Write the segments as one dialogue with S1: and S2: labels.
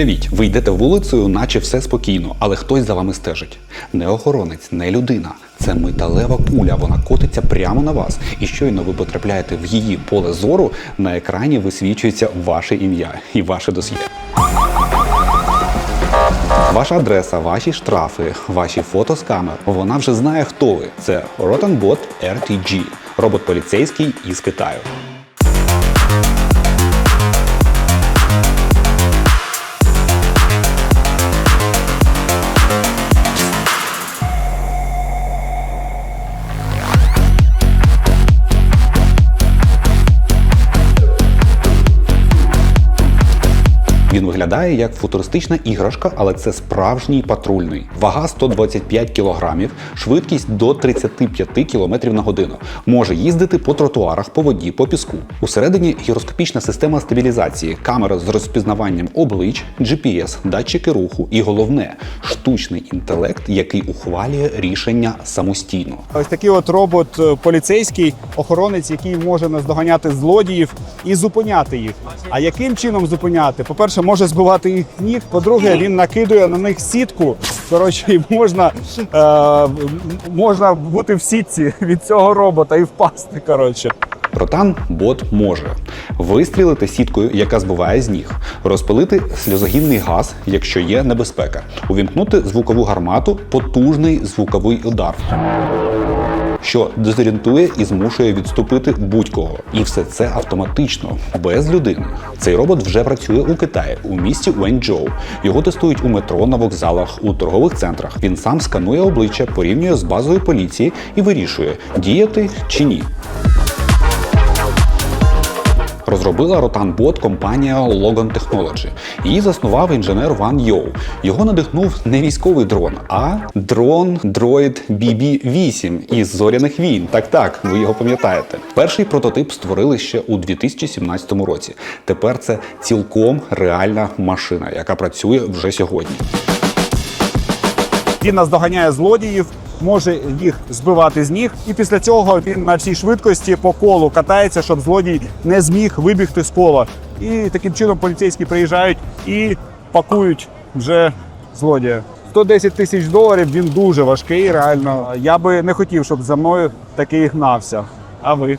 S1: Уявіть, ви йдете вулицею, наче все спокійно, але хтось за вами стежить. Не охоронець, не людина. Це металева куля, вона котиться прямо на вас. І щойно ви потрапляєте в її поле зору, на екрані висвічується ваше ім'я і ваше досьє. Ваша адреса, ваші штрафи, ваші фото з камер. Вона вже знає, хто ви. Це Rotanbot RTG, робот поліцейський із Китаю. Він виглядає як футуристична іграшка, але це справжній патрульний. Вага 125 кілограмів, швидкість до 35 км на годину. Може їздити по тротуарах, по воді, по піску. Усередині гіроскопічна система стабілізації, камера з розпізнаванням облич, GPS, датчики руху і головне штучний інтелект, який ухвалює рішення самостійно.
S2: Ось такий от робот е, поліцейський, охоронець, який може наздоганяти злодіїв і зупиняти їх. А яким чином зупиняти? По-перше, може збивати їх ніг. По-друге, він накидує на них сітку. Коротше, і можна, е, можна бути в сітці від цього робота і впасти. Коротше.
S1: Ротан бот може вистрілити сіткою, яка збиває з ніг, розпилити сльозогінний газ, якщо є небезпека, увімкнути звукову гармату, потужний звуковий удар. Що дезорієнтує і змушує відступити будь-кого. І все це автоматично, без людини. Цей робот вже працює у Китаї, у місті Уенчжоу. Його тестують у метро, на вокзалах, у торгових центрах. Він сам сканує обличчя, порівнює з базою поліції і вирішує, діяти чи ні. Розробила Rotanbot компанія Logan Technology. Її заснував інженер Ван Йоу. Його надихнув не військовий дрон, а дрон Droid BB-8 із зоряних війн. Так, так, ви його пам'ятаєте. Перший прототип створили ще у 2017 році. Тепер це цілком реальна машина, яка працює вже сьогодні.
S2: Він наздоганяє злодіїв, може їх збивати з ніг, і після цього він на всій швидкості по колу катається, щоб злодій не зміг вибігти з кола. І таким чином поліцейські приїжджають і пакують вже злодія. 110 тисяч доларів він дуже важкий, реально. Я би не хотів, щоб за мною такий гнався. А ви?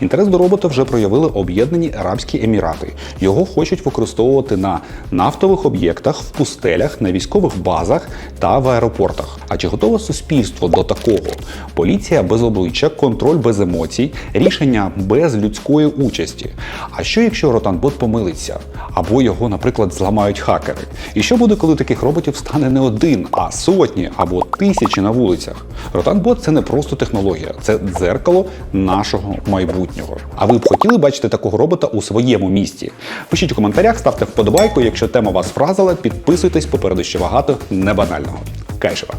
S1: Інтерес до робота вже проявили Об'єднані Арабські Емірати. Його хочуть використовувати на нафтових об'єктах, в пустелях, на військових базах та в аеропортах. А чи готове суспільство до такого? Поліція без обличчя, контроль без емоцій, рішення без людської участі. А що якщо Ротанбот помилиться? Або його, наприклад, зламають хакери? І що буде, коли таких роботів стане не один, а сотні або тисячі на вулицях? Ротанбот це не просто технологія, це дзеркало нашого майбутнього. А ви б хотіли бачити такого робота у своєму місті? Пишіть у коментарях, ставте вподобайку. Якщо тема вас вразила, підписуйтесь попереду ще багато небанального. Кайшева!